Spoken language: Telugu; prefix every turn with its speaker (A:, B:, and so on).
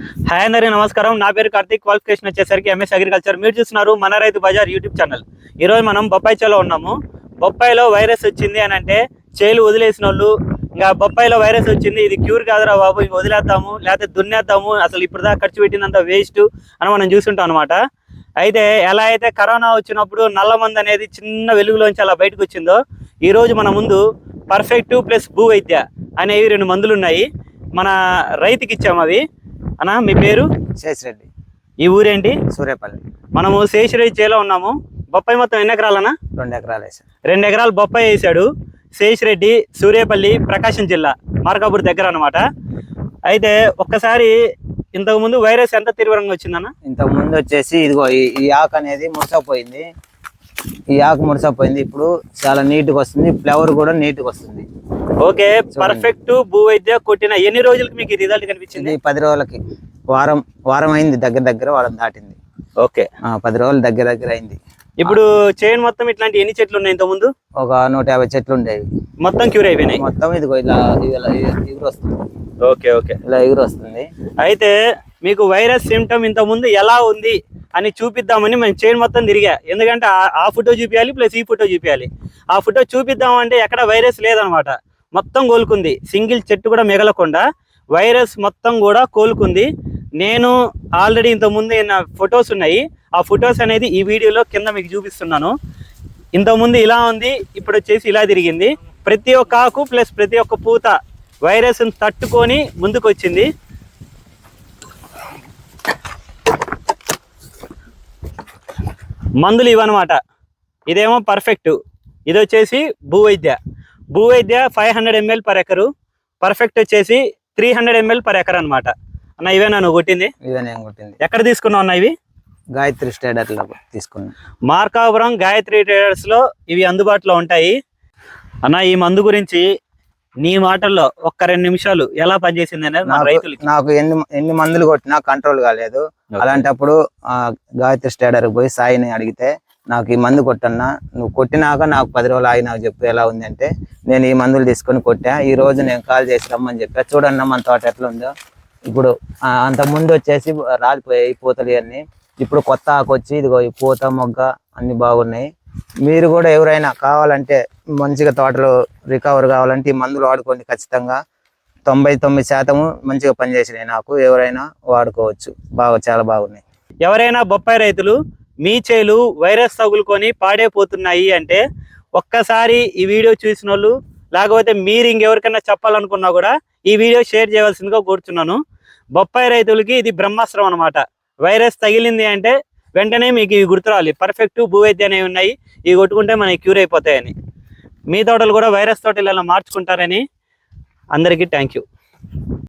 A: హాయ్ అందరికీ నమస్కారం. నా పేరు కార్తీక్. క్వాలిఫికేషన్ వచ్చేసరికి ఎంఎస్ అగ్రికల్చర్ మీరు చూస్తున్నారు మన రైతు బజార్ యూట్యూబ్ ఛానల్. ఈరోజు మనం బొప్పాయి చేలో ఉన్నాము. బొప్పాయిలో వైరస్ వచ్చింది అని అంటే చేలు వదిలేసిన వాళ్ళు ఇంకా బొప్పాయిలో వైరస్ వచ్చింది ఇది క్యూర్ కాదురా బాబు ఇంక వదిలేద్దాము లేకపోతే దున్నేద్దాము అసలు ఇప్పుడు దాకా ఖర్చు పెట్టినంత వేస్ట్ అని మనం చూస్తుంటాం అనమాట అయితే ఎలా అయితే కరోనా వచ్చినప్పుడు నల్ల మంది అనేది చిన్న వెలుగులోంచి అలా బయటకు వచ్చిందో ఈరోజు మన ముందు పర్ఫెక్ట్ ప్లస్ భూ వైద్య అనేవి రెండు మందులు ఉన్నాయి మన రైతుకి ఇచ్చాము అవి. అన్న మీ పేరు?
B: శేషరెడ్డి.
A: ఈ ఊరేంటి?
B: సూర్యపల్లి.
A: మనము శేషరెడ్డి చేలో ఉన్నాము. బొప్పాయి మొత్తం ఎన్ని ఎకరాలనా
B: రెండు ఎకరాలు వేసాను
A: రెండు ఎకరాలు బొప్పాయి వేసాడు. శేషరెడ్డి సూర్యాపల్లి ప్రకాశం జిల్లా మార్కాపూర్ దగ్గర అన్నమాట. అయితే ఒక్కసారి ఇంతకు ముందు వైరస్ ఎంత తీవ్రంగా వచ్చిందన్న?
B: ఇంతకు ముందు వచ్చేసి ఇదిగో ఈ- ఈ ఆకు అనేది ముడిసపోయింది ఈ ఆకు ముడిసపోయింది ఇప్పుడు చాలా నీట్గా వస్తుంది. ఫ్లవర్ కూడా నీట్గా వస్తుంది.
A: ఓకే పర్ఫెక్ట్ భూ వైద్య కొట్టిన ఎన్ని రోజులకి మీకు రిజల్ట్ కనిపించింది?
B: ఇది పది రోజులకి. వారం వారం అయింది దగ్గర దగ్గర వారం దాటింది.
A: ఓకే.
B: పది రోజులు దగ్గర దగ్గర అయింది.
A: ఇప్పుడు చైన్ మొత్తం ఇట్లాంటి ఎన్ని చెట్లు ఉన్నాయి ఇంత ముందు
B: ఒక నూట యాభై చెట్లు ఉండేవి.
A: మొత్తం క్యూర్ అయిపోయినాయి?
B: మొత్తం ఇదిగో ఇలా ఇలా ఎగురు వస్తుంది.
A: Okay okay.
B: ఇలా ఎగురు వస్తుంది.
A: అయితే మీకు వైరస్ సిమ్టమ్ ఇంత ముందు ఎలా ఉంది అని చూపిద్దామని మేము చైన్ మొత్తం తిరిగా. ఎందుకంటే ఆ- ఫోటో చూపించాలి ప్లస్ ఈ ఫోటో చూపించాలి ఆ ఫోటో చూపిద్దామంటే ఎక్కడ వైరస్ లేదనమాట. మొత్తం కోలుకుంది. సింగిల్ చెట్టు కూడా మిగలకుండా వైరస్ మొత్తం కూడా కోలుకుంది. నేను ఆల్రెడీ ఇంత ముందు నా ఫొటోస్ ఉన్నాయి. ఆ ఫొటోస్ అనేది ఈ వీడియోలో కింద మీకు చూపిస్తున్నాను. ఇంతకుముందు ఇలా ఉంది ఇప్పుడు వచ్చేసి ఇలా తిరిగింది. ప్రతి ఒక్క ఆకు ప్లస్ ప్రతి ఒక్క పూత వైరస్ని తట్టుకొని ముందుకు వచ్చింది. మందులు ఇవన్నమాట ఇదేమో పర్ఫెక్ట్ ఇది వచ్చేసి భూవైద్య. భూవైద్య five hundred ml per acre. Perfect వచ్చేసి three hundred ml per acre అనమాట అన్న ఇవేనా నువ్వు కొట్టింది?
B: నేను కొట్టింది.
A: ఎక్కడ తీసుకున్నావు అన్న ఇవి?
B: గాయత్రి స్టేడర్లో తీసుకున్నాను
A: మార్కాపురం గాయత్రి ట్రేడర్స్లో ఇవి అందుబాటులో ఉంటాయి. అన్న ఈ మందు గురించి నీ మాటల్లో ఒక్క రెండు నిమిషాలు ఎలా పనిచేసింది అనేది రైతులకి.
B: నాకు ఎన్ని ఎన్ని మందులు కొట్టినా కంట్రోల్ కాలేదు. అలాంటప్పుడు ఆ గాయత్రి స్టేడర్ పోయి సాయిని అడిగితే నాకు ఈ మందు కొట్టన్నా. నువ్వు కొట్టినాక నాకు పది రోజులు ఆగి నాకు చెప్పు ఎలా ఉందంటే నేను ఈ మందులు తీసుకొని కొట్టా. ఈ రోజు నేను కాల్ చేసి రమ్మని చెప్పా. చూడన్నా మన తోట ఎట్లా ఉందో. ఇప్పుడు అంత ముందు వచ్చేసి రాలిపోయాయి పూతలు ఇవన్నీ. ఇప్పుడు కొత్త ఆకు వచ్చి ఇదిగో ఈ పూత మొగ్గ అన్ని బాగున్నాయి. మీరు కూడా ఎవరైనా కావాలంటే మంచిగా తోటలో రికవర్ కావాలంటే ఈ మందులు వాడుకోండి ఖచ్చితంగా. తొంభై తొమ్మిది శాతము మంచిగా పనిచేసినాయి నాకు. ఎవరైనా వాడుకోవచ్చు. బాగా చాలా బాగున్నాయి.
A: ఎవరైనా బొప్పాయి రైతులు మీ చేలు వైరస్ తగులుకొని పాడైపోతున్నాయి అంటే ఒక్కసారి ఈ వీడియో చూసిన వాళ్ళు లేకపోతే మీరు ఇంకెవరికైనా చెప్పాలనుకున్నా కూడా ఈ వీడియో షేర్ చేయవలసిందిగా కోరుచున్నాను. బొప్పాయి రైతులకి ఇది బ్రహ్మాస్త్రం అనమాట వైరస్ తగిలింది అంటే వెంటనే మీకు ఇవి గుర్తురాలి పర్ఫెక్ట్ భూవైద్య అనేవి ఉన్నాయి. ఇవి కొట్టుకుంటే మనకి క్యూర్ అయిపోతాయని. మీ తోటలు కూడా వైరస్ తోటలు ఇలా మార్చుకుంటారని అందరికీ థ్యాంక్ యూ